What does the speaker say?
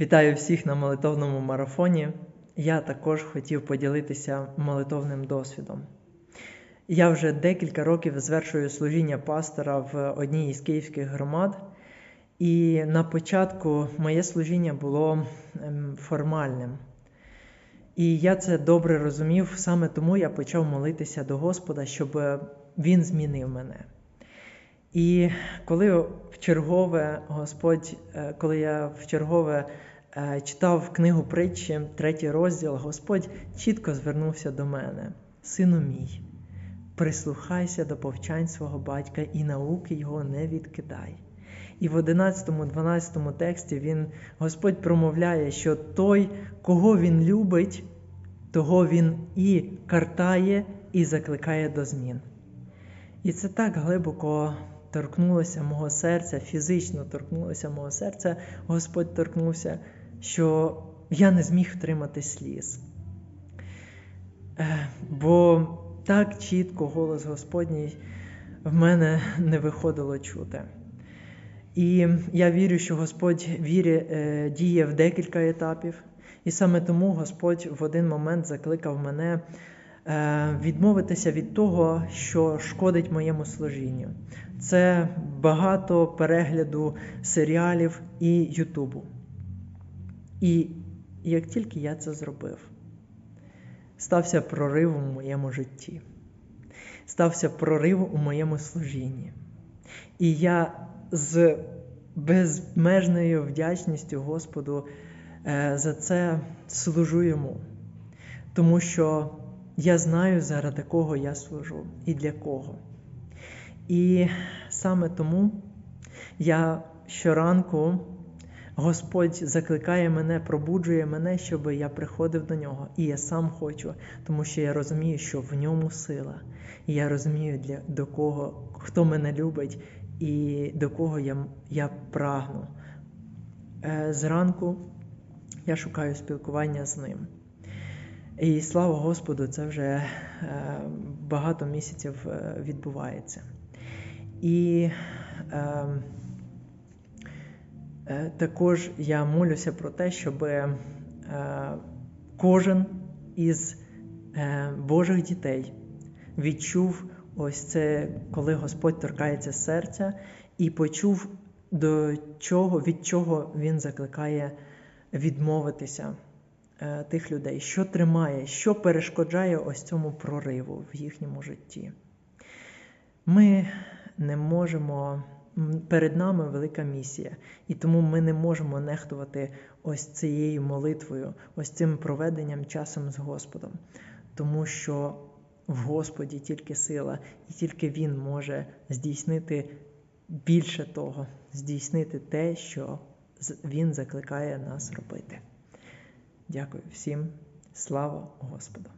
Вітаю всіх на молитовному марафоні. Я також хотів поділитися молитовним досвідом. Я вже декілька років звершую служіння пастора в одній із київських громад, і на початку моє служіння було ем, формальним. І я це добре розумів, саме тому я почав молитися до Господа, щоб Він змінив мене. І коли в чергове Господь, е, коли я в чергове е, читав книгу притчі, третій розділ, Господь чітко звернувся до мене, сину мій, прислухайся до повчань свого батька і науки його не відкидай. І в 11-12 тексті він, Господь промовляє, що той, кого Він любить, того Він і картає, і закликає до змін. І це так глибоко торкнулося мого серця, фізично торкнулося мого серця, Господь торкнувся, що я не зміг втримати сліз. Е, бо так чітко голос Господній в мене не виходило чути. І я вірю, що Господь вірі е, діє в декілька етапів, і саме тому Господь в один момент закликав мене Е, відмовитися від того, що шкодить моєму служінню. Це багато перегляду серіалів і Ютубу. І як тільки я це зробив, стався прорив у моєму житті, стався прорив у моєму служінні. І я з безмежною вдячністю Господу е, за це служу йому, тому що я знаю, заради кого я служу і для кого. І саме тому я щоранку Господь закликає мене, пробуджує мене, щоб я приходив до нього. І я сам хочу, тому що я розумію, що в ньому сила. І я розумію, для, до кого, хто мене любить і до кого я, я прагну. Е, зранку я шукаю спілкування з ним. І слава Господу, це вже е, багато місяців е, відбувається. І е, е, також я молюся про те, щоб е, кожен із е, Божих дітей відчув ось це, коли Господь торкається серця, і почув, до чого, від чого Він закликає відмовитися. Е, тих людей, що тримає, що перешкоджає ось цьому прориву в їхньому житті. Ми не можемо, перед нами велика місія, і тому ми не можемо нехтувати ось цією молитвою, ось цим проведенням часом з Господом, тому що в Господі тільки сила, і тільки Він може здійснити більше того, здійснити те, що Він закликає нас робити. Дякую всім, слава Господу!